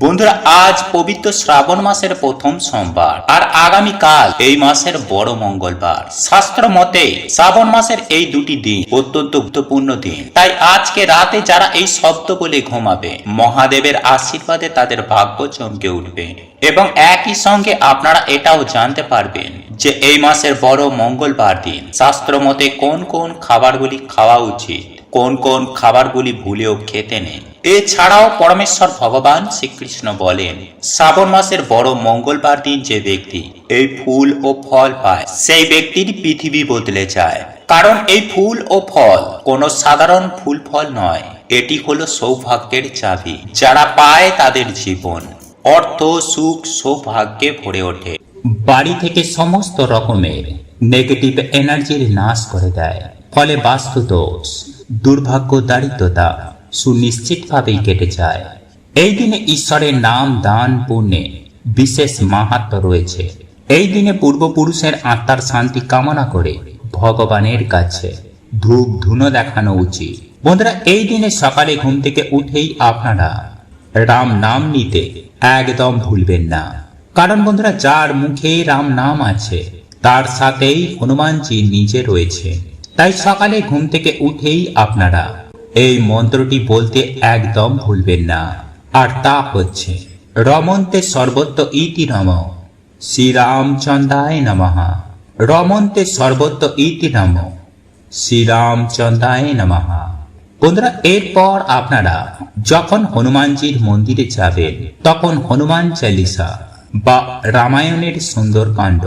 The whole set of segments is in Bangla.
বন্ধুরা, আজ পবিত্র শ্রাবণ মাসের প্রথম সোমবার, আর আগামী কাল এই মাসের বড় মঙ্গলবার। শাস্ত্র মতে, শ্রাবণ মাসের এই দুটি দিন অত্যন্ত গুরুত্বপূর্ণ দিন। তাই আজকে রাতে যারা এই শব্দ বলে ঘুমাবে, মহাদেবের আশীর্বাদে তাদের ভাগ্য চমকে উঠবে। এবং একই সঙ্গে আপনারা এটাও জানতে পারবেন যে এই মাসের বড় মঙ্গলবার দিন। শাস্ত্র মতে, কোন কোন খাবারগুলি খাওয়া উচিত? কোন কোন খাবারগুলি ভুলেও খেতে নেই। এছাড়াও পরমেশ্বর ভগবান শ্রীকৃষ্ণ বলেন, শ্রাবণ মাসের বড় মঙ্গলবার দিন যে ব্যক্তি এই ফুল ও ফল পায়, সেই ব্যক্তির পৃথিবী বদলে যায়। কারণ এই ফুল ও ফল কোনো সাধারণ ফুল ফল নয়, এটি হলো সৌভাগ্যের চাবি, যারা পায় তাদের জীবন। অর্থ, সুখ, সৌভাগ্যে ভরে ওঠে। বাড়ি থেকে সমস্ত রকমের নেগেটিভ এনার্জির নাশ করে দেয়, ফলে বাস্তু দোষ দুর্ভাগ্য দারিদ্রতা সুনিশ্চিতভাবেই কেটে যায়। এই দিনে ঈশ্বরের নাম, দান, পুণ্যে বিশেষ মাহাত্ম রয়েছে। এই দিনে পূর্বপুরুষের আত্মার শান্তি কামনা করে ভগবানের কাছে ধূপ ধুনো দেখানো উচিত। বন্ধুরা, এই দিনে সকালে ঘুম থেকে উঠেই আপনারা রাম নাম নিতে একদম ভুলবেন না। কারণ বন্ধুরা, যার মুখে রাম নাম আছে, তার সাথেই হনুমানজি নিজে রয়েছে তাই সকালে ঘুম থেকে উঠেই আপনারা এই মন্ত্রটি বলতে একদম ভুলবেন না। আর তা হচ্ছে, রমন্তে সর্বত্র ইতি নম, শ্রীরামচন্দ্রায় নমঃ। রমন্তে সর্বত্র ইতি নম, শ্রীরামচন্দ্রায় নমঃ। বন্ধুরা, এরপর আপনারা যখন হনুমানজির মন্দিরে যাবেন, তখন হনুমান চালিসা বা রামায়ণের সুন্দর কাণ্ড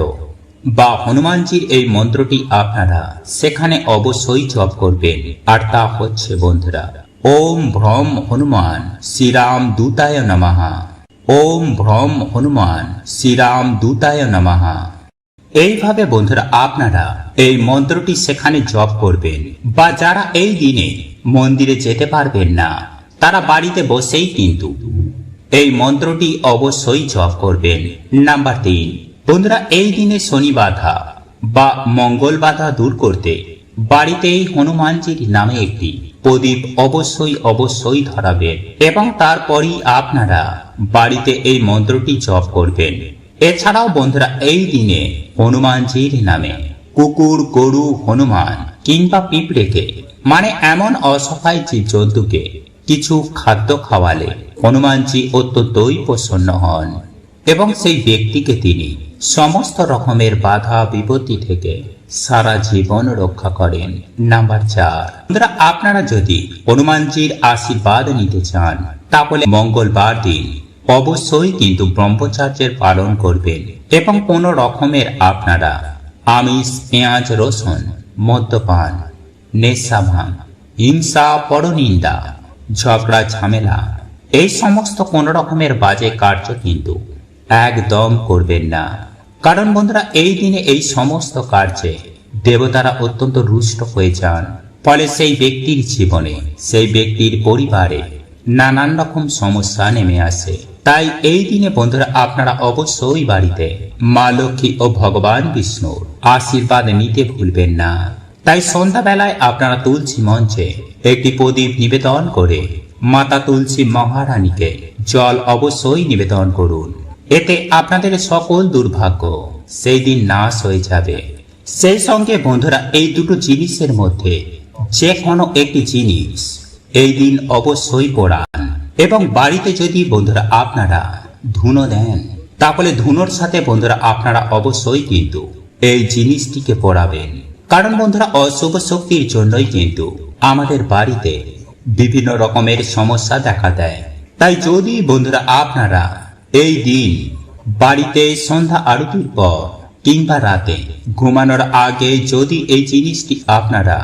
বা হনুমানজির এই মন্ত্রটি আপনারা সেখানে অবশ্যই জপ করবেন। আর তা হচ্ছে বন্ধুরা, ওম ভ্রম হনুমান শ্রীরাম দূতায় নমঃ। ওম ভ্রম হনুমান শ্রীরাম দূতায় নমঃ। এইভাবে বন্ধুরা আপনারা এই মন্ত্রটি সেখানে জপ করবেন বা যারা এই দিনে মন্দিরে যেতে পারবেন না, তারা বাড়িতে বসেই কিন্তু এই মন্ত্রটি অবশ্যই জপ করবেন। নাম্বার তিন বন্ধুরা, এই দিনে শনি বাধা বা মঙ্গল বাধা দূর করতে বাড়িতেই হনুমানজির নামে একটি প্রদীপ অবশ্যই অবশ্যই ধরাবেন এবং তারপরই আপনারা বাড়িতে এই মন্ত্রটি জপ করবেন। এছাড়াও বন্ধুরা, এই দিনে হনুমানজির নামে কুকুর, গরু, হনুমান কিংবা পিঁপড়েকে মানে এমন অসহায় জীবজন্তুকে কিছু খাদ্য খাওয়ালে হনুমানজি অত্যন্তই প্রসন্ন হন। এবং সেই ব্যক্তিকে তিনি সমস্ত রকমের বাধা বিপত্তি থেকে সারা জীবন রক্ষা করেন। নাম্বার চার। বন্ধুরা, আপনারা যদি হনুমানজির আশীর্বাদ নিতে চান, তাহলে মঙ্গলবার দিন অবশ্যই কিন্তু ব্রহ্মচার্যের পালন করবেন এবং কোন রকমের আপনারা আমিষ, পেঁয়াজ, রসুন, মদ্যপান, নেশা ভাঙ, হিংসা, পরনিন্দা, ঝগড়া, ঝামেলা, এই সমস্ত কোন রকমের বাজে কার্য কিন্তু একদম করবেন না। কারণ বন্ধুরা, এই দিনে এই সমস্ত কার্যে দেবতারা অত্যন্ত রুষ্ট হয়ে যান। ফলে সেই ব্যক্তির জীবনে, সেই ব্যক্তির পরিবারে নানান রকম সমস্যা নেমে আসে। তাই এই দিনে বন্ধুরা, আপনারা অবশ্যই বাড়িতে মা লক্ষ্মী ও ভগবান বিষ্ণুর আশীর্বাদ নিতে ভুলবেন না। তাই সন্ধ্যাবেলায় আপনারা তুলসী মঞ্চে একটি প্রদীপ নিবেদন করে মাতা তুলসী মহারানীকে জল অবশ্যই নিবেদন করুন। এতে আপনাদের সকল দুর্ভাগ্য সেই দিন নাশ হয়ে যাবে। সেই সঙ্গে বন্ধুরা, এই দুটো জিনিসের মধ্যে যে কোনো একটি জিনিস এই দিন অবশ্যই পড়ান। এবং বাড়িতে যদি বন্ধুরা আপনারা ধুনো দেন তাহলে ধুনোর সাথে বন্ধুরা আপনারা অবশ্যই কিন্তু এই জিনিসটিকে পড়াবেন। কারণ বন্ধুরা, অশুভ শক্তির জন্যই কিন্তু আমাদের বাড়িতে বিভিন্ন রকমের সমস্যা দেখা দেয়। তাই যদি বন্ধুরা আপনারা এই দিন বাড়িতে সন্ধ্যা আরতির পর কিংবা রাতে ঘুমানোর আগে যদি এই জিনিসটি আপনারা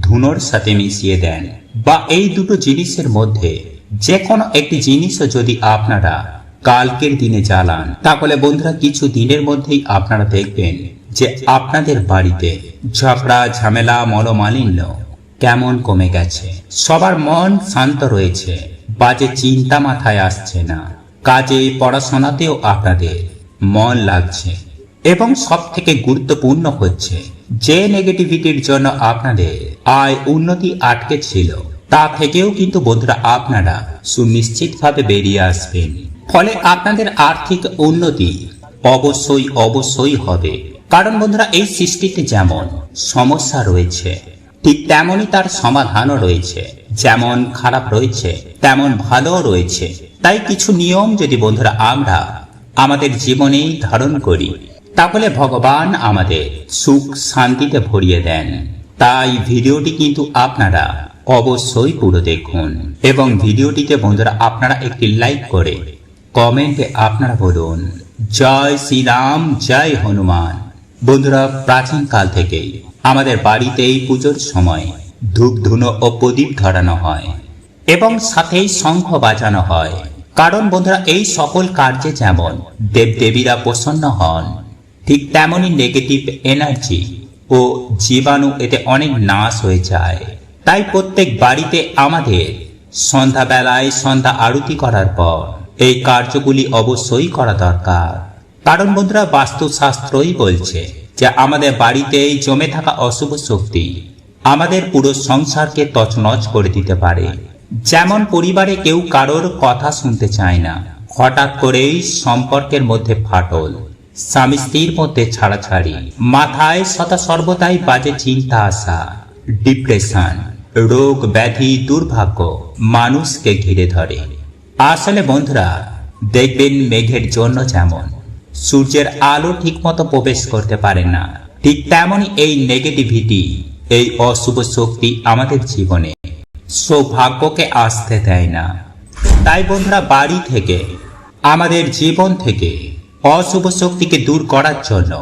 ধুনোর সাথে মিশিয়ে দেন বা এই দুটো জিনিসের মধ্যে যে কোনো একটি জিনিসও যদি আপনারা কালকের দিনে জ্বালান, তাহলে বন্ধুরা কিছু দিনের মধ্যেই আপনারা দেখবেন যে আপনাদের বাড়িতে ঝগড়া, ঝামেলা, মলমালিন্য কেমন কমে গেছে। সবার মন শান্ত রয়েছে, বাজে চিন্তা মাথায় আসছে না। কাজে পড়াশোনাতেও আপনাদের মন লাগছে এবং সব থেকে গুরুত্বপূর্ণ হচ্ছে, যে নেগেটিভিটির জন্য আপনাদের আয় উন্নতি আটকে ছিল, তা থেকেও কিন্তু বন্ধুরা আপনারা সুনিশ্চিতভাবে বেরিয়ে আসবেন। ফলে আপনাদের আর্থিক উন্নতি অবশ্যই অবশ্যই হবে। কারণ বন্ধুরা, এই সৃষ্টিতে যেমন সমস্যা রয়েছে ঠিক তেমনই তার সমাধানও রয়েছে। যেমন খারাপ রয়েছে, তেমন ভালোও রয়েছে। তাই কিছু নিয়ম যদি বন্ধুরা আমরা আমাদের জীবনেই ধারণ করি, তাহলে ভগবান আমাদের সুখ শান্তিতে ভরিয়ে দেন। তাই ভিডিওটি কিন্তু আপনারা অবশ্যই পুরো দেখুন এবং ভিডিওটিতে বন্ধুরা আপনারা একটি লাইক করে কমেন্টে আপনারা বলুন, জয় শ্রীরাম, জয় হনুমান। বন্ধুরা প্রাচীন কাল থেকেই আমাদের বাড়িতে এই পুজোর সময় ধূপ ধুনো ও প্রদীপ ধরানো হয় এবং সাথেই শঙ্খ বাজানো হয়। কারণ বন্ধুরা, এই সকল কার্যে যেমন দেবদেবীরা প্রসন্ন হন, ঠিক তেমনই নেগেটিভ এনার্জি ও জীবাণু এতে অনেক নাশ হয়ে যায়। তাই প্রত্যেক বাড়িতে আমাদের সন্ধ্যাবেলায় সন্ধ্যা আরতি করার পর এই কার্যগুলি অবশ্যই করা দরকার। কারণ বন্ধুরা, বাস্তুশাস্ত্রই বলছে যে আমাদের বাড়িতেই জমে থাকা অশুভ শক্তি আমাদের পুরো সংসারকে তছনছ করে দিতে পারে। যেমন পরিবারে কেউ কারোর কথা শুনতে চায় না, হঠাৎ করেই সম্পর্কের মধ্যে ফাটল, স্বামী স্ত্রীর মধ্যে ছাড়াছাড়ি, মাথায় সদা সর্বদাই বাজে চিন্তা আসা, ডিপ্রেশন, রোগ ব্যাধি দুর্ভাগ্য মানুষকে ঘিরে ধরে। আসলে বন্ধুরা, দেখবেন মেঘের জন্য যেমন। সূর্যের আলো ঠিকমতো প্রবেশ করতে পারে না। ঠিক তেমনই এই নেগেটিভিটি এই অশুভ শক্তি আমাদের জীবনে সৌভাগ্যকে আসতে দেয় না। তাই বন্ধুরা, বাড়ি থেকে, আমাদের জীবন থেকে অশুভ শক্তিকে দূর করার জন্য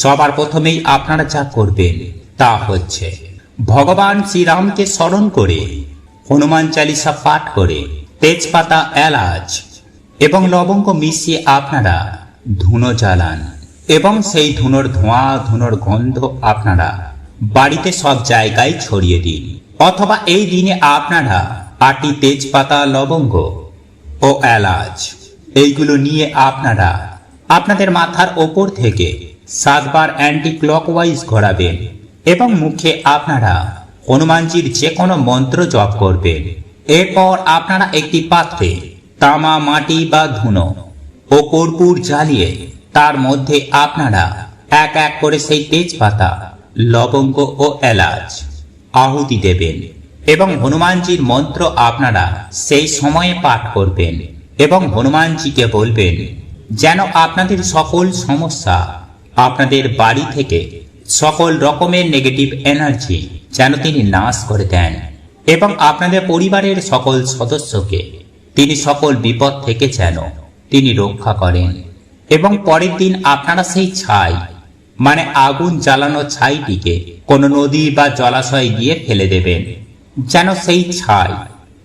সবার প্রথমেই আপনারা যা করবেন তা হচ্ছে ভগবান শ্রীরামকে স্মরণ করে, হনুমান চালিসা পাঠ করে, তেজপাতা, এলাচ এবং লবঙ্গ মিশিয়ে আপনারা ধুনো জ্বালান এবং সেই ধুনোর ধোঁয়া, ধুনোর গন্ধ আপনারা বাড়িতে সব জায়গায় ছড়িয়ে দিন। অথবা এই দিনে আপনারা আটি তেজপাতা, লবঙ্গ ও এলাচ, এইগুলো নিয়ে আপনারা আপনাদের মাথার ওপর থেকে সাতবার অ্যান্টি ক্লকওয়াইজ ঘোরাবেন এবং মুখে আপনারা হনুমানজির যে কোনো মন্ত্র জপ করবেন। এরপর আপনারা একটি পাত্রে তামা, মাটি বা ধুনো ও কর্পূর জ্বালিয়ে তার মধ্যে আপনারা এক এক করে সেই তেজপাতা, লবঙ্গ ও এলাচ আহুতি দেবেন এবং হনুমানজির মন্ত্র আপনারা সেই সময়ে পাঠ করবেন এবং হনুমানজিকে বলবেন, যেন আপনাদের সকল সমস্যা আপনাদের বাড়ি থেকে সকল রকমের নেগেটিভ এনার্জি যেন তিনি নাশ করে দেন এবং আপনাদের পরিবারের সকল সদস্যকে তিনি সকল বিপদ থেকে যেন তিনি রক্ষা করেন। এবং পরের দিন আপনারা সেই ছাই মানে আগুন জ্বালানো ছাইটিকে কোনো নদী বা জলাশয়ে গিয়ে ফেলে দেবেন, যেন সেই ছাই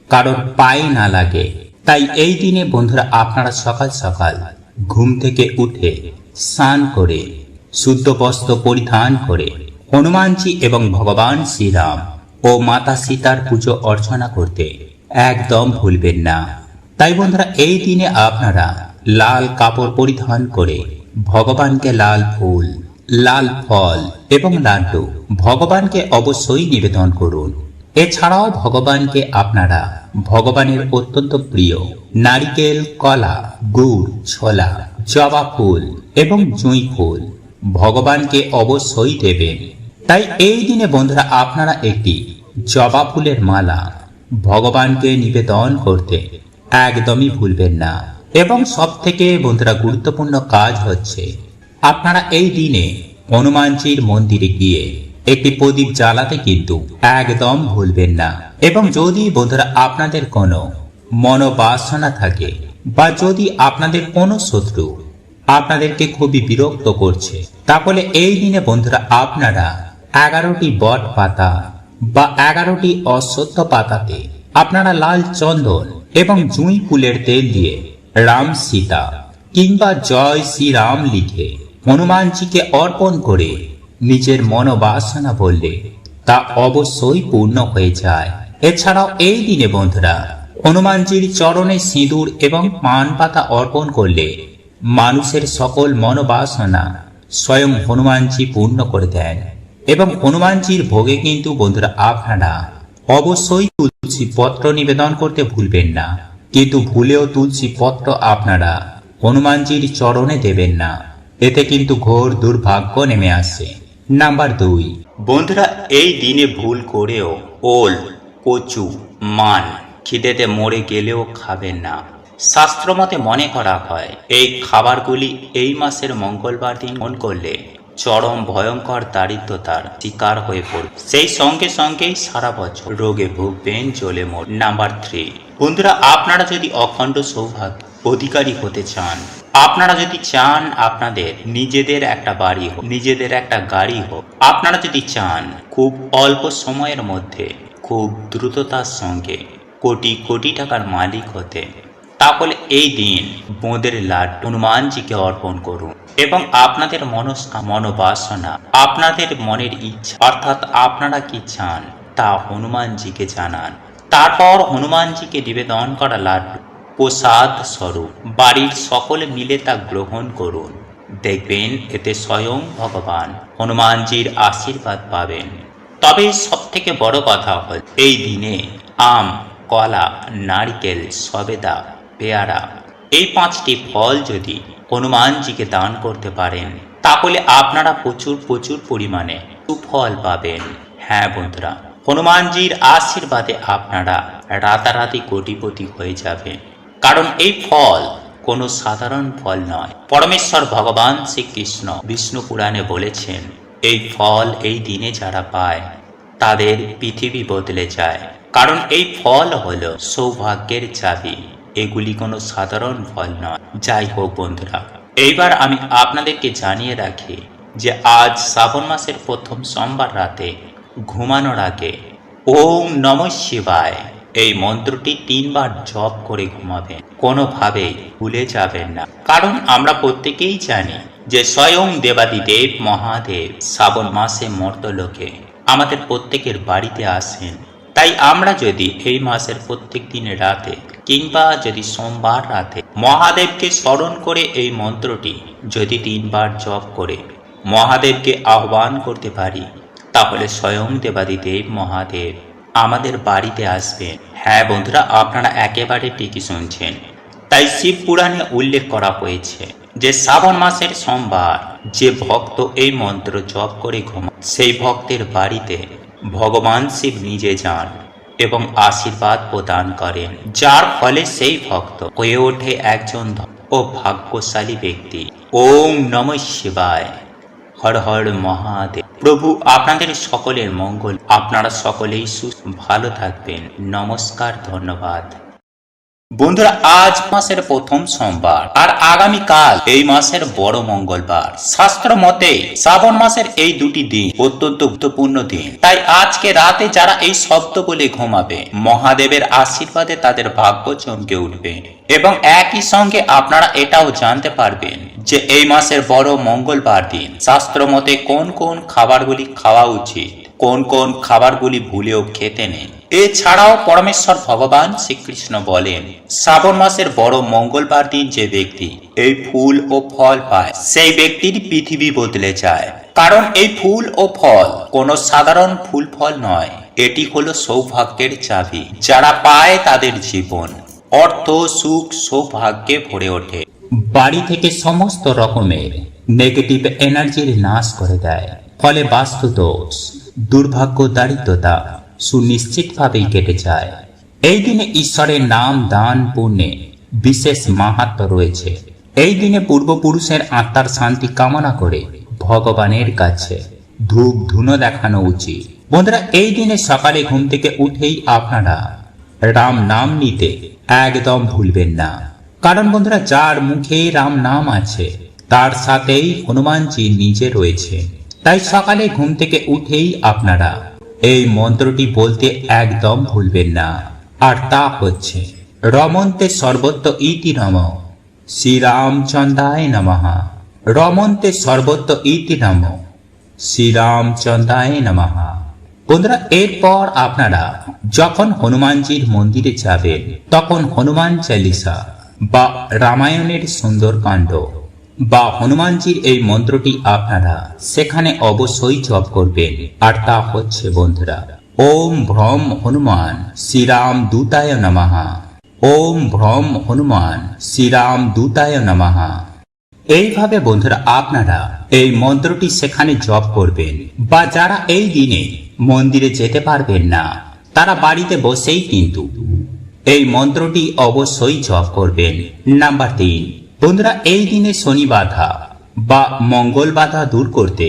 কারোর পায়ে না লাগে। তাই এই দিনে বন্ধুরা আপনারা সকাল সকাল ঘুম থেকে উঠে স্নান করে, শুদ্ধ বস্ত্র পরিধান করে হনুমানজি এবং ভগবান শ্রীরাম ও মাতা সীতার পুজো অর্চনা করতে একদম ভুলবেন না। তাই বন্ধুরা, এই দিনে আপনারা লাল কাপড় পরিধান করে ভগবানকে লাল ফুল, লাল ফল এবং লাড্ডু ভগবানকে অবশ্যই নিবেদন করুন। এছাড়াও ভগবানকে আপনারা ভগবানের অত্যন্ত প্রিয় নারিকেল, কলা, গুড়, ছোলা, জবা ফুল এবং জুঁই ফুল ভগবানকে অবশ্যই দেবেন। তাই এই দিনে বন্ধুরা, আপনারা একটি জবা ফুলের মালা ভগবানকে নিবেদন করতে একদমই ভুলবেন না। এবং সব থেকে বন্ধুরা গুরুত্বপূর্ণ কাজ হচ্ছে, আপনারা এই দিনে হনুমানজির মন্দিরে গিয়ে একটি প্রদীপ জ্বালাতে কিন্তু একদম ভুলবেন না। এবং যদি বন্ধুরা আপনাদের কোনো মনোবাসনা থাকে বা যদি আপনাদের কোনো শত্রু আপনাদেরকে খুবই বিরক্ত করছে, তাহলে এই দিনে বন্ধুরা আপনারা এগারোটি বট পাতা বা এগারোটি অশ্বত্থ পাতাতে আপনারা লাল চন্দন এবং জুঁই ফুলের তেল দিয়ে রাম সীতা কিংবা জয় শ্রীরাম লিখে হনুমানজিকে অর্পণ করে নিজের মনোবাসনা বললে তা অবশ্যই পূর্ণ হয়ে যায়। এছাড়াও এই দিনে বন্ধুরা হনুমানজির চরণে সিঁদুর এবং পান পাতা অর্পণ করলে মানুষের সকল মনোবাসনা স্বয়ং হনুমানজি পূর্ণ করে দেন। এবং হনুমানজির ভোগে কিন্তু বন্ধুরা আপনারা অবশ্যই তুলসী পত্র নিবেদন করতে ভুলবেন না। কিন্তু ভুলেও তুলসী পত্র আপনারা হনুমানজির চরণে দেবেন না। এতে কিন্তু ঘোর দুর্ভাগ্য নেমে আসে। নাম্বার দুই। বন্ধুরা, এই দিনে ভুল করেও ওল, কচু, মান খিদেতে মরে গেলেও খাবেন না। শাস্ত্রমতে মনে করা হয়, এই খাবারগুলি এই মাসের মঙ্গলবার দিন মন করলে চরম ভয়ঙ্কর দারিদ্রতার শিকার হয়ে পড়বে সেই সঙ্গে সঙ্গেই সারা বছর রোগে ভুগবেন চলে মোট নাম্বার থ্রি বন্ধুরা, আপনারা যদি অখণ্ড সৌভাগ্য অধিকারী হতে চান, আপনারা যদি চান আপনাদের নিজেদের একটা বাড়ি হোক, নিজেদের একটা গাড়ি হোক, আপনারা যদি চান খুব অল্প সময়ের মধ্যে খুব দ্রুততার সঙ্গে কোটি কোটি টাকার মালিক হতে, তাহলে এই দিন বোঁদের লাড্ডু হনুমানজিকে অর্পণ করুন। এবং আপনাদের মনস, মনোবাসনা, আপনাদের মনের ইচ্ছা, অর্থাৎ আপনারা কি চান, তা হনুমানজিকে জানান। তারপর হনুমানজিকে নিবেদন করা লাড্ডু প্রসাদ স্বরূপ, বাড়ির সকলে মিলে তা গ্রহণ করুন। দেখবেন এতে স্বয়ং ভগবান হনুমানজির আশীর্বাদ পাবেন। তবে সব থেকে বড় কথা হল, এই দিনে আম, কলা, নারকেল, সবেদা, পেয়ারা এই পাঁচটি ফল যদি হনুমানজিকে দান করতে পারেন, তাহলে আপনারা প্রচুর প্রচুর পরিমাণে সুফল পাবেন। হ্যাঁ বন্ধুরা, হনুমানজির আশীর্বাদে আপনারা রাতারাতি কোটিপতি হয়ে যাবেন। কারণ এই ফল কোনো সাধারণ ফল নয়। পরমেশ্বর ভগবান শ্রীকৃষ্ণ বিষ্ণু পুরাণে বলেছেন, এই ফল এই দিনে যারা পায়, তাদের পৃথিবী বদলে যায়। কারণ এই ফল হলো সৌভাগ্যের চাবি। এগুলি কোনো সাধারণ ফল নয়। যাই হোক বন্ধুরা, এইবার আমি আপনাদেরকে জানিয়ে রাখি যে আজ শ্রাবণ মাসের প্রথম সোমবার রাতে ঘুমানোর আগে ওম নম শিবায় এই মন্ত্রটি তিনবার জপ করে ঘুমাবেন। কোনোভাবেই ভুলে যাবেন না। কারণ আমরা প্রত্যেকেই জানি যে স্বয়ং দেবাদিদেব মহাদেব শ্রাবণ মাসে মর্তলোকে আমাদের প্রত্যেকের বাড়িতে আসেন। তাই আমরা যদি এই মাসের প্রত্যেক দিন রাতে কিংবা যদি সোমবার রাতে মহাদেবকে স্মরণ করে এই মন্ত্রটি যদি তিনবার জপ করে মহাদেবকে আহ্বান করতে পারি, তাহলে স্বয়ং দেবাদিদেব মহাদেব আমাদের বাড়িতে আসবেন। হ্যাঁ বন্ধুরা, আপনারা একেবারে ঠিকই শুনছেন। তাই শিব পুরাণে উল্লেখ করা হয়েছে যে শ্রাবণ মাসের সোমবার যে ভক্ত এই মন্ত্র জপ করে ঘুমা সেই ভক্তের বাড়িতে ভগবান শিব নিজে যান। এবং আশীর্বাদ প্রদান করেন, যার ফলে সেই ভক্ত হয়ে ওঠে একজন ও ভাগ্যশালী ব্যক্তি। ওম নম শিবায়। হর হর মহাদেব। প্রভু, আপনাদের সকলের মঙ্গল। আপনারা সকলেই সুস্থ, ভালো থাকবেন। নমস্কার, ধন্যবাদ। বন্ধুরা, আজ মাসের প্রথম সোমবার আর আগামী কাল এই মাসের বড় মঙ্গলবার। শাস্ত্র মতে, শ্রাবণ মাসের এই দুটি দিন অত্যন্ত গুরুত্বপূর্ণ দিন। তাই আজকে রাতে যারা এই শব্দ বলে ঘুমাবে, মহাদেবের আশীর্বাদে তাদের ভাগ্য চমকে উঠবে। এবং একই সঙ্গে আপনারা এটাও জানতে পারবেন যে এই মাসের বড় মঙ্গলবার দিন। শাস্ত্র মতে, কোন কোন খাবারগুলি খাওয়া উচিত, কোন কোন খাবারগুলি ভুলেও খেতে নেই। এছাড়াও পরমেশ্বর ভগবান শ্রীকৃষ্ণ বলেন, শ্রাবণ মাসের বড় মঙ্গলবার দিন যে ব্যক্তি এই ফুল ও ফল পায়, সেই ব্যক্তির পৃথিবী বদলে যায়। কারণ এই ফুল ও ফল কোনো সাধারণ ফুল ফল নয়, এটি হলো সৌভাগ্যের চাবি, যারা পায় তাদের জীবন। অর্থ, সুখ, সৌভাগ্যে ভরে ওঠে। বাড়ি থেকে সমস্ত রকমের নেগেটিভ এনার্জির নাশ করে দেয়। ফলে বাস্তু দোষ দুর্ভাগ্য দারিদ্রতা সুনিশ্চিতভাবেই কেটে যায়। এই দিনে ঈশ্বরের নাম, দান, পুণ্যে বিশেষ মাহাত্ম রয়েছে। এই দিনে পূর্বপুরুষের আত্মার শান্তি কামনা করে ভগবানের কাছে ধূপ ধুনো দেখানো উচিত। বন্ধুরা, এই দিনে সকালে ঘুম থেকে উঠেই আপনারা রাম নাম নিতে একদম ভুলবেন না। কারণ বন্ধুরা, যার মুখে রাম নাম আছে, তার সাথেই হনুমানজি নিজে রয়েছে। তাই সকালে ঘুম থেকে উঠেই আপনারা এই মন্ত্রটি বলতে একদম ভুলবেন না। আর তা হচ্ছে, রমন্তে সর্বত্র ইতি নম, শ্রীরামচন্দ্রায় নমঃ। রমন্তে সর্বত্র ইতি নম, শ্রীরামচন্দ্রায় নমঃ। বন্ধুরা, এরপর আপনারা যখন হনুমানজির মন্দিরে যাবেন, তখন হনুমান চালিসা বা রামায়ণের সুন্দরকাণ্ড বা হনুমানজির এই মন্ত্রটি আপনারা সেখানে অবশ্যই জপ করবেন। আর তা হচ্ছে বন্ধুরা, ওম ভ্রম হনুমান শ্রীরাম দূতায় নমঃ। ওম ভ্রম হনুমান শ্রীরাম দূতায় নমঃ। এইভাবে বন্ধুরা আপনারা এই মন্ত্রটি সেখানে জপ করবেন বা যারা এই দিনে মন্দিরে যেতে পারবেন না, তারা বাড়িতে বসেই কিন্তু এই মন্ত্রটি অবশ্যই জপ করবেন। নাম্বার তিন বন্ধুরা, এই দিনে শনি বাধা বা মঙ্গল বাধা দূর করতে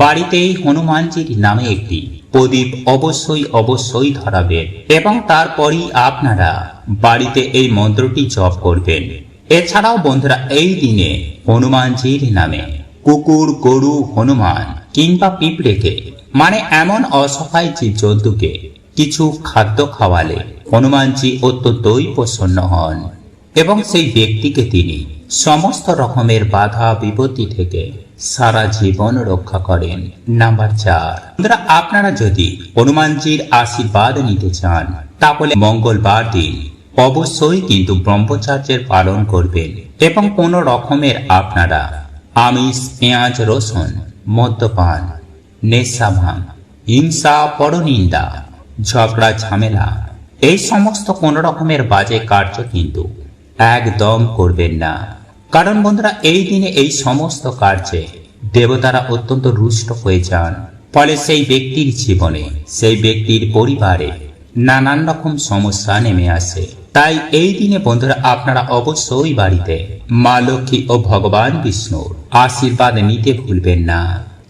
বাড়িতেই হনুমানজির নামে একটি প্রদীপ অবশ্যই অবশ্যই ধরাবেন এবং তারপরই আপনারা বাড়িতে এই মন্ত্রটি জপ করবেন। এছাড়াও বন্ধুরা, এই দিনে হনুমানজির নামে কুকুর, গরু, হনুমান কিংবা পিঁপড়েকে মানে এমন অসহায় জীবজন্তুকে কিছু খাদ্য খাওয়ালে হনুমানজি অত্যন্তই প্রসন্ন হন এবং সেই ব্যক্তিকে তিনি সমস্ত রকমের বাধা বিপত্তি থেকে সারা জীবন রক্ষা করেন। নাম্বার চার। বন্ধুরা, আপনারা যদি হনুমানজির আশীর্বাদ নিতে চান, তাহলে মঙ্গলবার দিন অবশ্যই কিন্তু ব্রহ্মচার্যের পালন করবেন এবং কোন রকমের আপনারা আমিষ, পেঁয়াজ, রসুন, মদ্যপান, নেশা ভাঙ, হিংসা, পরনিন্দা, ঝগড়া, ঝামেলা, এই সমস্ত কোন রকমের বাজে কার্য কিন্তু একদম করবেন না। কারণ বন্ধুরা, এই দিনে এই সমস্ত কার্যে দেবতারা অত্যন্ত রুষ্ট হয়ে যান। ফলে সেই ব্যক্তির জীবনে, সেই ব্যক্তির পরিবারে নানান রকম সমস্যা নেমে আসে। তাই এই দিনে বন্ধুরা, আপনারা অবশ্যই বাড়িতে মা লক্ষ্মী ও ভগবান বিষ্ণুর আশীর্বাদ নিতে ভুলবেন না।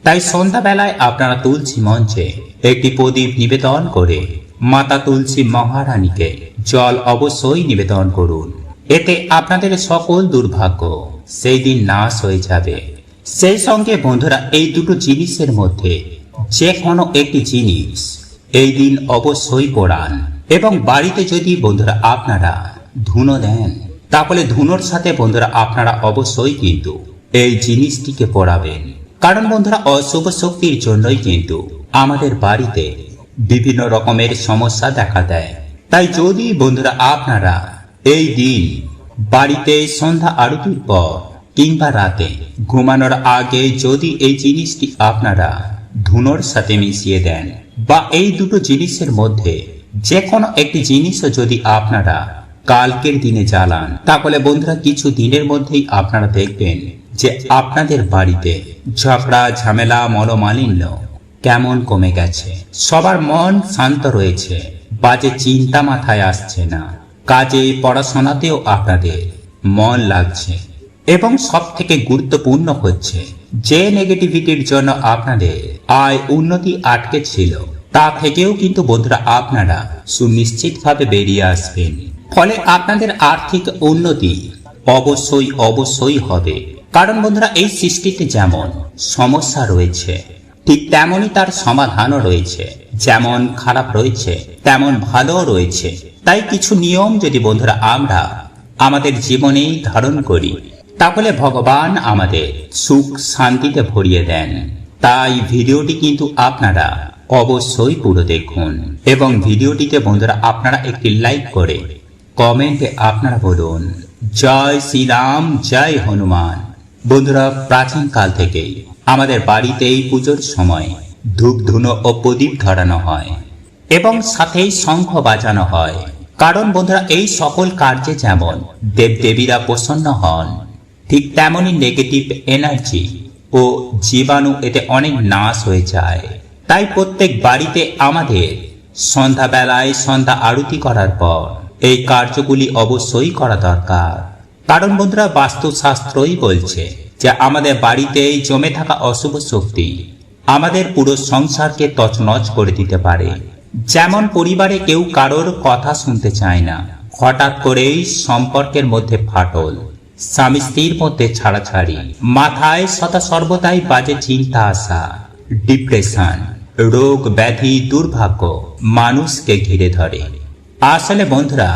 তাই সন্ধ্যাবেলায় আপনারা তুলসী মঞ্চে একটি প্রদীপ নিবেদন করে মাতা তুলসী মহারানীকে জল অবশ্যই নিবেদন করুন। এতে আপনাদের সকল দুর্ভাগ্য। সেই দিন নাশ হয়ে যাবে। সেই সঙ্গে বন্ধুরা, এই দুটো জিনিসের মধ্যে যে কোনো একটি জিনিস এই দিন অবশ্যই পড়ান এবং বাড়িতে যদি বন্ধুরা আপনারা ধুনো দেন তাহলে ধুনোর সাথে বন্ধুরা আপনারা অবশ্যই কিন্তু এই জিনিসটিকে পড়াবেন। কারণ বন্ধুরা, অশুভ শক্তির জন্যই কিন্তু আমাদের বাড়িতে বিভিন্ন রকমের সমস্যা দেখা দেয়। তাই যদি বন্ধুরা আপনারা এই দিন বাড়িতে সন্ধ্যা আরতির পর কিংবা রাতে ঘুমানোর আগে যদি এই জিনিসটি আপনারা ধুনোর সাথে মিশিয়ে দেন বা এই দুটো জিনিসের মধ্যে যে কোনো একটি জিনিসও যদি আপনারা কালকের দিনে জ্বালান, তাহলে বন্ধুরা কিছু দিনের মধ্যেই আপনারা দেখবেন যে আপনাদের বাড়িতে ঝগড়া, ঝামেলা, মলমালিন্য কেমন কমে গেছে। সবার মন শান্ত রয়েছে, বাজে চিন্তা মাথায় আসছে না। কাজে পড়াশোনাতেও আপনাদের মন লাগছে এবং সব থেকে গুরুত্বপূর্ণ হচ্ছে, যে নেগেটিভিটির জন্য আপনাদের আয় উন্নতি আটকে ছিল, তা থেকেও কিন্তু বন্ধুরা আপনারা সুনিশ্চিতভাবে বেরিয়ে আসবেন। ফলে আপনাদের আর্থিক উন্নতি অবশ্যই অবশ্যই হবে। কারণ বন্ধুরা, এই সৃষ্টিতে যেমন সমস্যা রয়েছে ঠিক তেমনই তার সমাধানও রয়েছে। যেমন খারাপ রয়েছে, তেমন ভালোও রয়েছে। তাই কিছু নিয়ম যদি বন্ধুরা আমরা আমাদের জীবনেই ধারণ করি, তাহলে ভগবান আমাদের সুখ শান্তিতে ভরিয়ে দেন। তাই ভিডিওটি কিন্তু আপনারা অবশ্যই পুরো দেখুন এবং ভিডিওটিতে বন্ধুরা আপনারা একটি লাইক করে কমেন্টে আপনারা বলুন, জয় শ্রীরাম, জয় হনুমান। বন্ধুরা প্রাচীন কাল থেকেই আমাদের বাড়িতেই পুজোর সময় ধূপ ধুনো ও প্রদীপ ধরানো হয় এবং সাথেই শঙ্খ বাজানো হয়। কারণ বন্ধুরা, এই সকল কার্যে যেমন দেবদেবীরা প্রসন্ন হন, ঠিক তেমনই নেগেটিভ এনার্জি ও জীবাণু এতে অনেক নাশ হয়ে যায়। তাই প্রত্যেক বাড়িতে আমাদের সন্ধ্যাবেলায় সন্ধ্যা আরতি করার পর এই কার্যগুলি অবশ্যই করা দরকার। কারণ বন্ধুরা, বাস্তুশাস্ত্রই বলছে যে আমাদের বাড়িতেই জমে থাকা অশুভ শক্তি আমাদের পুরো সংসারকে তছনছ করে দিতে পারে। যেমন পরিবারে কেউ কারোর কথা শুনতে চায় না, হঠাৎ করেই সম্পর্কের মধ্যে ফাটল, স্বামী স্ত্রীর মধ্যে ছাড়াছাড়ি, মাথায় সদা সর্বদাই বাজে চিন্তা আসা, ডিপ্রেশন, রোগ ব্যাধি দুর্ভাগ্য মানুষকে ঘিরে ধরে। আসলে বন্ধুরা,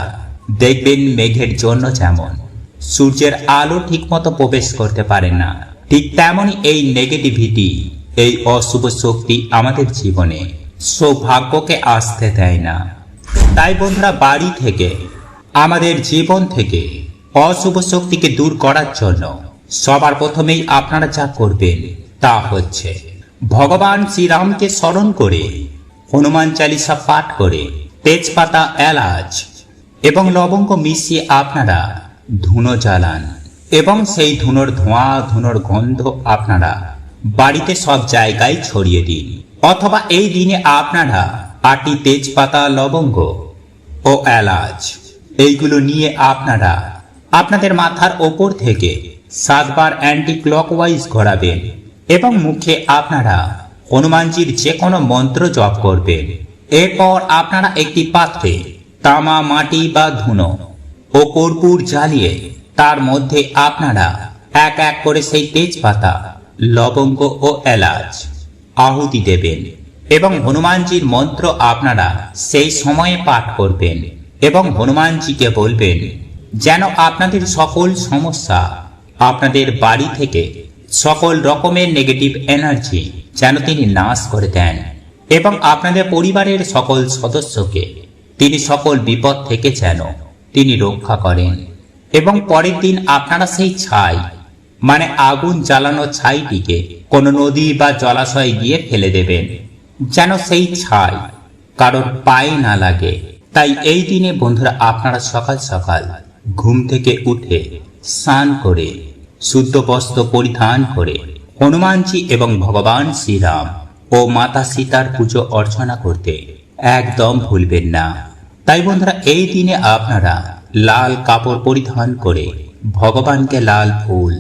দেখবেন মেঘের জন্য যেমন। সূর্যের আলো ঠিকমতো প্রবেশ করতে পারে না। ঠিক তেমনই এই নেগেটিভিটি এই অশুভ শক্তি আমাদের জীবনে সৌভাগ্যকে আসতে দেয় না। তাই বন্ধুরা, বাড়ি থেকে, আমাদের জীবন থেকে অশুভ শক্তিকে দূর করার জন্য সবার প্রথমেই আপনারা যা করবেন তা হচ্ছে ভগবান শ্রীরামকে স্মরণ করে, হনুমান চালিসা পাঠ করে, তেজপাতা, এলাচ এবং লবঙ্গ মিশিয়ে আপনারা ধুনো জ্বালান। এবং সেই ধুনোর ধোঁয়া, ধুনোর গন্ধ আপনারা বাড়িতে সব জায়গায় ছড়িয়ে দিন। অথবা এই দিনে আপনারা আটি তেজপাতা, লবঙ্গ ও এলাচ, এইগুলো নিয়ে আপনারা আপনাদের মাথার ওপর থেকে সাতবার অ্যান্টি ক্লকওয়াইজ ঘোরাবেন এবং মুখে আপনারা হনুমানজির যে কোনো মন্ত্র জপ করবেন। এরপর আপনারা একটি পাত্রে তামা, মাটি বা ধুনো ও কর্পূর জ্বালিয়ে তার মধ্যে আপনারা এক এক করে সেই তেজপাতা, লবঙ্গ ও এলাচ আহুতি দেবেন এবং হনুমানজির মন্ত্র আপনারা সেই সময়ে পাঠ করবেন এবং হনুমানজিকে বলবেন, যেন আপনাদের সকল সমস্যা আপনাদের বাড়ি থেকে সকল রকমের নেগেটিভ এনার্জি যেন তিনি নাশ করে দেন এবং আপনাদের পরিবারের সকল সদস্যকে তিনি সকল বিপদ থেকে যেন তিনি রক্ষা করেন। এবং পরের দিন আপনারা সেই ছাই মানে আগুন জ্বালানো ছাইটিকে কোনো নদী বা জলাশয়ে গিয়ে ফেলে দেবেন, যেন সেই ছাই কারোর পায়ে না লাগে। তাই এই দিনে বন্ধুরা আপনারা সকাল সকাল ঘুম থেকে উঠে স্নান করে, শুদ্ধ বস্ত্র পরিধান করে হনুমানজি এবং ভগবান শ্রীরাম ও মাতা সীতার পুজো অর্চনা করতে একদম ভুলবেন না। তাই বন্ধুরা, এই দিনে আপনারা লাল কাপড় পরিধান করে ভগবানকে লাল ফুল,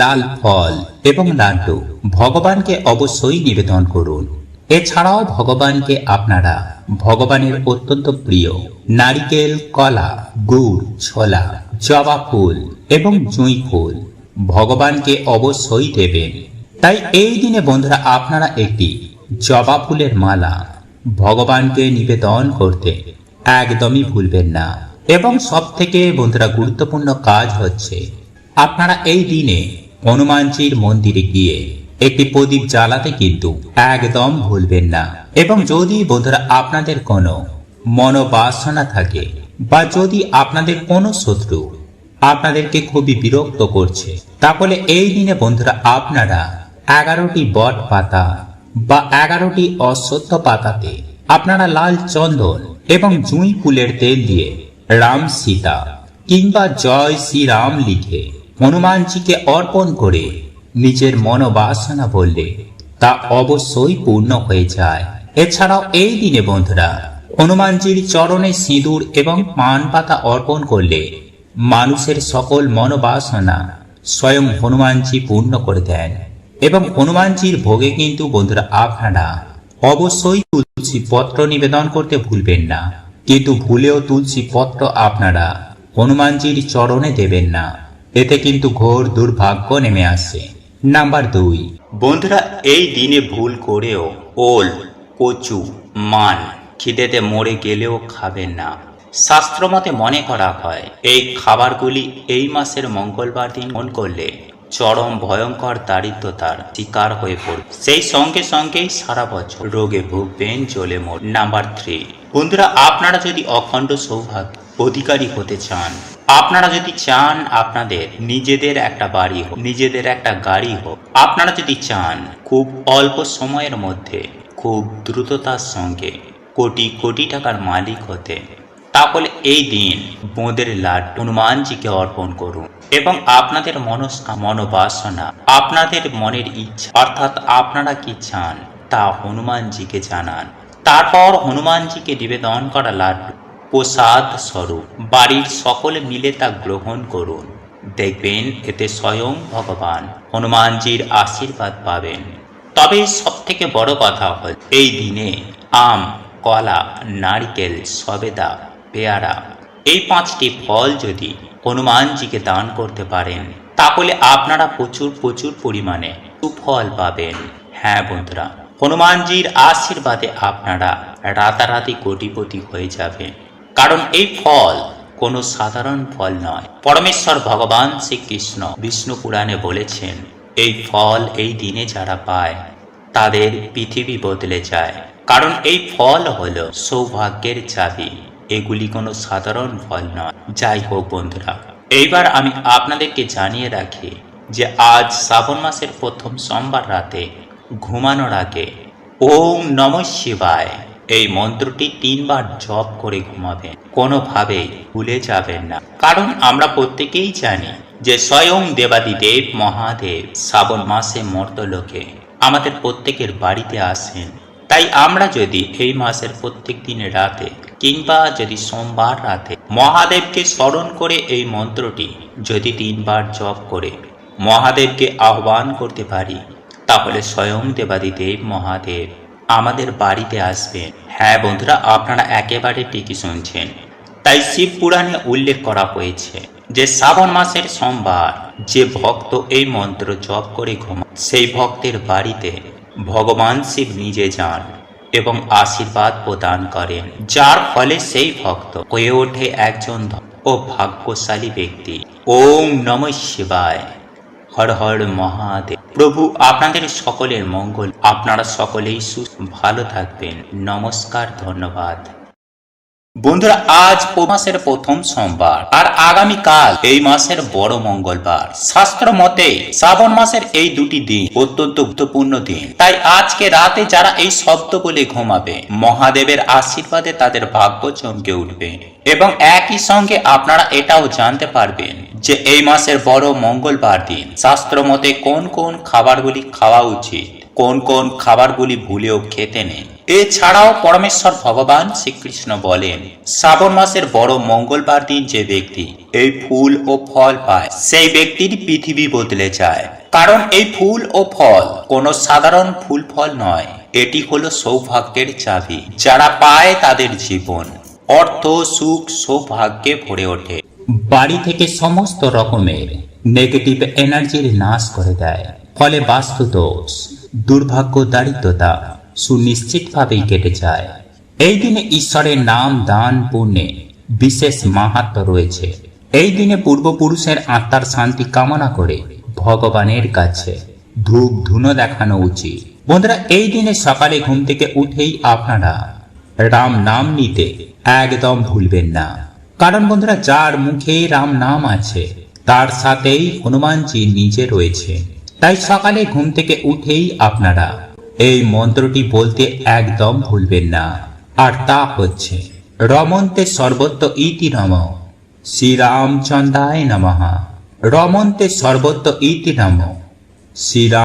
লাল ফল এবং লাড্ডু ভগবানকে অবশ্যই নিবেদন করুন। এছাড়াও ভগবানকে আপনারা ভগবানের অত্যন্ত প্রিয় নারিকেল, কলা, গুড়, ছোলা, জবা ফুল এবং জুঁই ফুল ভগবানকে অবশ্যই দেবেন। তাই এই দিনে বন্ধুরা, আপনারা একটি জবা ফুলের মালা ভগবানকে নিবেদন করতে একদমই ভুলবেন না। এবং সব থেকে বন্ধুরা গুরুত্বপূর্ণ কাজ হচ্ছে, আপনারা এই দিনে হনুমানজির মন্দিরে গিয়ে একটি প্রদীপ জ্বালাতে কিন্তু একদম ভুলবেন না। এবং যদি বন্ধুরা আপনাদের কোনো মনোবাসনা থাকে বা যদি আপনাদের কোনো শত্রু আপনাদেরকে খুবই বিরক্ত করছে, তাহলে এই দিনে বন্ধুরা আপনারা এগারোটি বট পাতা বা এগারোটি অশ্বত্থ পাতাতে আপনারা লাল চন্দন এবং জুঁই ফুলের তেল দিয়ে রাম সীতা কিংবা জয় শ্রীরাম লিখে হনুমানজিকে অর্পণ করে নিজের মনোবাসনা বললে তা অবশ্যই পূর্ণ হয়ে যায়। এছাড়াও এই দিনে বন্ধুরা, হনুমানজির চরণে সিঁদুর এবং পান পাতা অর্পণ করলে মানুষের সকল মনোবাসনা স্বয়ং হনুমানজি পূর্ণ করে দেন। এবং হনুমানজির ভোগে কিন্তু বন্ধুরা আপনারা অবশ্যই তুলসী পত্র নিবেদন করতে ভুলবেন না। কিন্তু ভুলেও তুলসী পত্র আপনারা হনুমানজির চরণে দেবেন না। এতে কিন্তু ঘোর দুর্ভাগ্য নেমে আসে। নাম্বার দুই। বন্ধুরা, এই দিনে ভুল করেও ওল, কচু, মান খিদেতে মরে গেলেও খাবেন না। শাস্ত্রমতে মনে করা হয়, এই খাবারগুলি এই মাসের মঙ্গলবার দিন মন করলে চরম ভয়ঙ্কর দারিদ্রতার শিকার হয়ে পড়বে সেই সঙ্গে সঙ্গেই সারা বছর রোগে ভুগবেন চলে মোট নাম্বার থ্রি বন্ধুরা, আপনারা যদি অখণ্ড সৌভাগ্য অধিকারী হতে চান, আপনারা যদি চান আপনাদের নিজেদের একটা বাড়ি হোক, নিজেদের একটা গাড়ি হোক, আপনারা যদি চান খুব অল্প সময়ের মধ্যে খুব দ্রুততার সঙ্গে কোটি কোটি টাকার মালিক হতে, তাহলে এই দিন বোঁদের লাড্ডু হনুমানজিকে অর্পণ করুন। এবং আপনাদের মনস্কা মনোবাসনা, আপনাদের মনের ইচ্ছা, অর্থাৎ আপনারা কি চান, তা হনুমানজিকে জানান। তারপর হনুমানজিকে নিবেদন করা লাড্ডু প্রসাদ স্বরূপ, বাড়ির সকলে মিলে তা গ্রহণ করুন। দেখবেন এতে স্বয়ং ভগবান হনুমানজির আশীর্বাদ পাবেন। তবে সব থেকে বড় কথা হল, এই দিনে আম, কলা, নারকেল, সবেদা, পেয়ারা এই পাঁচটি ফল যদি হনুমানজিকে দান করতে পারেন, তাহলে আপনারা প্রচুর প্রচুর পরিমাণে সুফল পাবেন। হ্যাঁ বন্ধুরা, হনুমানজির আশীর্বাদে আপনারা রাতারাতি কোটিপতি হয়ে যাবেন। কারণ এই ফল কোনো সাধারণ ফল নয়। পরমেশ্বর ভগবান শ্রীকৃষ্ণ বিষ্ণু পুরাণে বলেছেন, এই ফল এই দিনে যারা পায়, তাদের পৃথিবী বদলে যায়। কারণ এই ফল হলো সৌভাগ্যের চাবি। এগুলি কোনো সাধারণ ফল নয়। যাই হোক বন্ধুরা, এইবার আমি আপনাদেরকে জানিয়ে রাখি যে আজ শ্রাবণ মাসের প্রথম সোমবার রাতে ঘুমানোর আগে ওম নম শিবায় এই মন্ত্রটি তিনবার জপ করে ঘুমাবেন। কোনোভাবেই ভুলে যাবেন না। কারণ আমরা প্রত্যেকেই জানি যে স্বয়ং দেবাদিদেব মহাদেব শ্রাবণ মাসে মর্তলোকে আমাদের প্রত্যেকের বাড়িতে আসেন। তাই আমরা যদি এই মাসের প্রত্যেক দিন রাতে কিংবা যদি সোমবার রাতে মহাদেবকে স্মরণ করে এই মন্ত্রটি যদি তিনবার জপ করে মহাদেবকে আহ্বান করতে পারি, তাহলে স্বয়ং দেবাদিদেব মহাদেব আমাদের বাড়িতে আসবেন। হ্যাঁ বন্ধুরা, আপনারা একেবারে ঠিকই শুনছেন। তাই শিব পুরাণে উল্লেখ করা হয়েছে যে শ্রাবণ মাসের সোমবার যে ভক্ত এই মন্ত্র জপ করে ঘুমা সেই ভক্তের বাড়িতে ভগবান শিব নিজে যান। এবং আশীর্বাদ প্রদান করেন, যার ফলে সেই ভক্ত হয়ে ওঠে একজন ও ভাগ্যশালী ব্যক্তি। ওম নম শিবায়। হর হর মহাদেব। প্রভু, আপনাদের সকলের মঙ্গল। আপনারা সকলেই সুস্থ, ভালো থাকবেন। নমস্কার, ধন্যবাদ। বন্ধুরা, আজ মাসের প্রথম সোমবার, আর আগামী কাল এই মাসের বড় মঙ্গলবার। শাস্ত্র মতে, শ্রাবণ মাসের এই দুটি দিন অত্যন্ত গুরুত্বপূর্ণ দিন। তাই আজকে রাতে যারা এই শব্দ বলে ঘুমাবে, মহাদেবের আশীর্বাদে তাদের ভাগ্য চমকে উঠবে। এবং একই সঙ্গে আপনারা এটাও জানতে পারবেন যে এই মাসের বড় মঙ্গলবার দিন। শাস্ত্র মতে, কোন কোন খাবারগুলি খাওয়া উচিত কোন কোন খাবারগুলি ভুলেও খেতে নেই এছাড়াও পরমেশ্বর ভগবান শ্রীকৃষ্ণ বলেন, শ্রাবণ মাসের বড় মঙ্গলবার দিন যে ব্যক্তি এই ফুল ও ফল পায়, সেই ব্যক্তির পৃথিবী বদলে যায়। কারণ এই ফুল ও ফল কোনো সাধারণ ফুল ফল নয়, এটি হলো সৌভাগ্যের চাবি, যারা পায় তাদের জীবন। অর্থ, সুখ, সৌভাগ্যে ভরে ওঠে। বাড়ি থেকে সমস্ত রকমের নেগেটিভ এনার্জির নাশ করে দেয়, ফলে বাস্তু দোষ দুর্ভাগ্য দারিদ্রতা সুনিশ্চিতভাবেই কেটে যায়। এই দিনে ঈশ্বরের নাম, দান, পুণ্যে বিশেষ মাহাত্ম রয়েছে। এই দিনে পূর্বপুরুষের আত্মার শান্তি কামনা করে ভগবানের কাছে ধূপ ধুনো দেখানো উচিত। বন্ধুরা, এই দিনে সকালে ঘুম থেকে উঠেই আপনারা রাম নাম নিতে একদম ভুলবেন না। কারণ বন্ধুরা, যার মুখে রাম নাম আছে, তার সাথেই হনুমানজি নিজে রয়েছে তাই সকালে ঘুম থেকে উঠেই আপনারা এই মন্ত্রটি বলতে একদম ভুলবেন না। আর তা হচ্ছে, রমন্তে সর্বত্র ইতি নম, শ্রীরামচন্দ্রায় নমহা রমন্তে সর্বত্র ইতি নম, শ্রীরাম